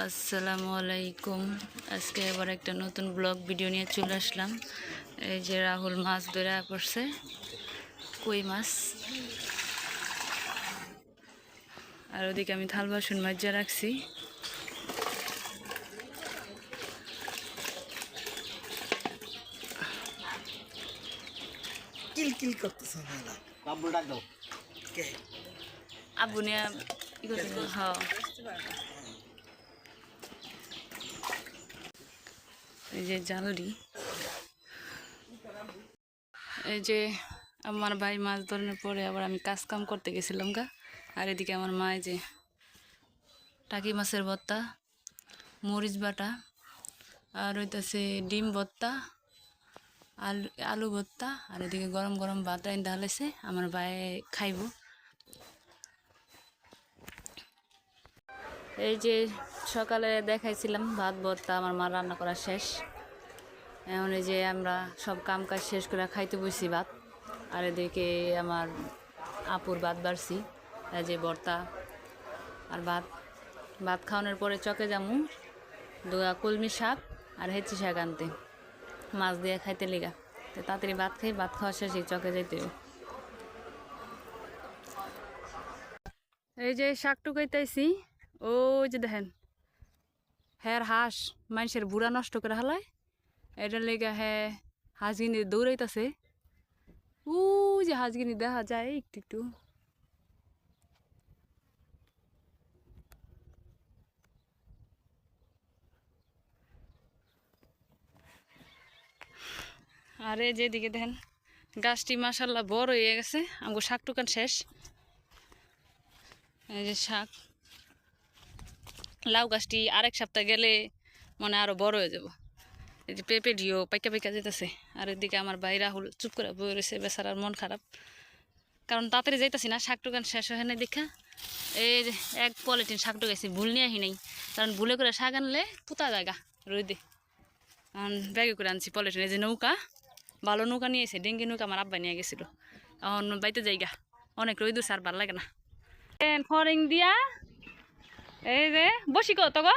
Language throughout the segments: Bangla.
আসসালামু আলাইকুম। আজকে আবার একটা নতুন ব্লগ ভিডিও নিয়ে চলে আসলাম। এই যে রাহুল মাছ ধরে পড়ছে কই মাছ? আর ওদিকে আমি থাল বাসন মাজ্জা রাখছি। করতেছে আব্বু নিয়ে ই হ্যাঁ এই যে জালরি এই যে আমার ভাই মাছ ধরানোর পরে আবার আমি কাজ কাম করতে গেছিলাম গা। আর এদিকে আমার মা যে টাকি মাছের ভর্তা, মরিচ বাটা, আর হইতাছে ডিম ভর্তা, আলু আলু ভর্তা, আর এদিকে গরম গরম ভাত রাইন ডালেছে আমার ভাই খাইব। এই যে সকালে দেখাইছিলাম ভাত, ভর্তা, আমার মা রান্না করা শেষ। এই যে আমরা সব কাম কাজ শেষ করে খাইতে বসি ভাত। আর এদিকে আমার আপুর ভাত বাড়ছি যে ভর্তা আর ভাত। ভাত খাওয়ানোর পরে চকে যামু, দুয়া কলমি শাক আর হেঁচি শাক আনতে, মাছ দিয়ে খাইতে লেগা। তো তাড়াতাড়ি ভাত খাই, ভাত খাওয়া শেষে চকে হবে। এই যে শাক টুকাইতেছি ওই যে দেখেন হ্যার হাঁস মানুষের বুড়া নষ্ট করে হালায় এটার লেগে হ্যাঁ হাঁসগিনি দৌড়াইতেছে ও যে হাঁসগিনি দেখা যায় একটু একটু আরে যেদিকে দেখেন, গাছটি মাসাল্লাহ বড় হয়ে গেছে। আমাকে শাক টুকান শেষ। এই যে শাক। লাউ গাছটি আরেক সপ্তাহ গেলে মনে আরও বড় হয়ে যাব। এই যে পেঁপে ঢিও পাইকা পাইকা যেতেছে, আর এদিকে আমার ভাই রাহুল চুপ করে বয়ে রয়েছে, বেচারার মন খারাপ। কারণ তাড়াতাড়ি যাইতাছি না, শাক টুকান শেষ হয় নাই দেখা। এই যে এক পলিটিন শাক টুকাইছি, ভুল নিয়ে আহি নাই। কারণ ভুলে করে শাক আনলে পুতা জায়গা রোদে এখন ব্যাগে করে আনছি পলিটিন এই যে নৌকা, ভালো নৌকা নিয়ে এসে, ডেঙ্গি নৌকা আমার আব্বা নিয়ে গেছিল। এখন বাইতে জায়গা অনেক রোদ আর ভালো লাগে না। ফরিং দিয়া এই যে বসি কত গো?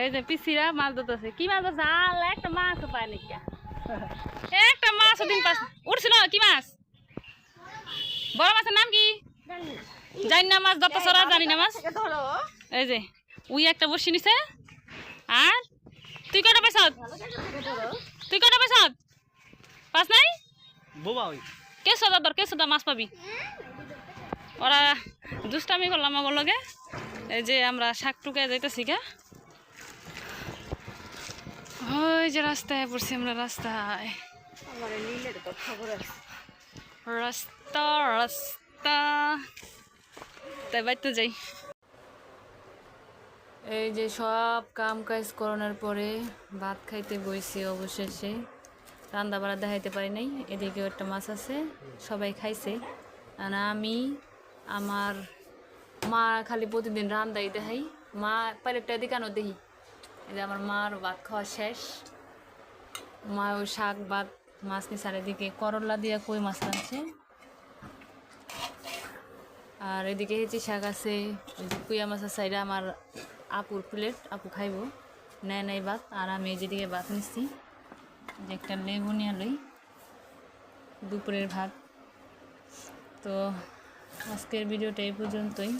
এই যে পিসিরা মাছ ধরতেছে। কি মাছ ধরছে? আল একটা মাছ পায় নাকি একটা মাছ দিন পাস উঠছিল কি মাছ? বড় মাছের নাম কি? জানি না মাছ ধরতে সরা জানি না মাছ। এই যে উই একটা বসি নিছে। আর? তুই কটা পাইছ? তুই কটা পাইছ? পাস নাই? বোবা ওই। কে সদা দর কে সদা মাছ পাবি। ওরা দুষ্টামি করলাম আমার লগে এই যে আমরা শাক টুকে যাইতেছি গা। ওই যে রাস্তায় পড়ছি আমরা রাস্তায়। রাস্তা রাস্তা। তাই বাইতে যাই। এই যে সব কাম কাজ করানোর পরে ভাত খাইতে বইছি অবশেষে। রান্না বাড়া দেখাইতে পারি নাই এদিকে একটা মাছ আছে সবাই খাইছে। আর আমি আমার মা খালি প্রতিদিন রান্দাই দেখাই। মা প্লেটটা দেখানো দেখি। যে আমার মার ভাত খাওয়া শেষ। মা ওই শাক ভাত, মাছ নিয়ে এদিকে করলা দিয়ে কই মাছ রাখছে আর এদিকে হেঁচি শাক আছে কুইয়া মাছ আছে, এটা আমার আপুর প্লেট আপু খাইব। নেয় নেই ভাত, আর আমি যেদিকে ভাত নিচ্ছি যে একটা লেবু নিয়ে লই। দুপুরের ভাত। তো আজকের ভিডিওটা এই পর্যন্তই।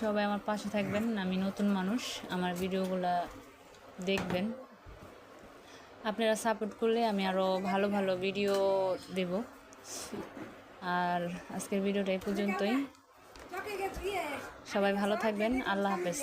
সবাই আমার পাশে থাকবেন, আমি নতুন মানুষ, আমার ভিডিওগুলা দেখবেন। আপনারা সাপোর্ট করলে আমি আরও ভালো ভালো ভিডিও দেব। আর আজকের ভিডিওটা এই পর্যন্তই। সবাই ভালো থাকবেন, আল্লাহ হাফেজ।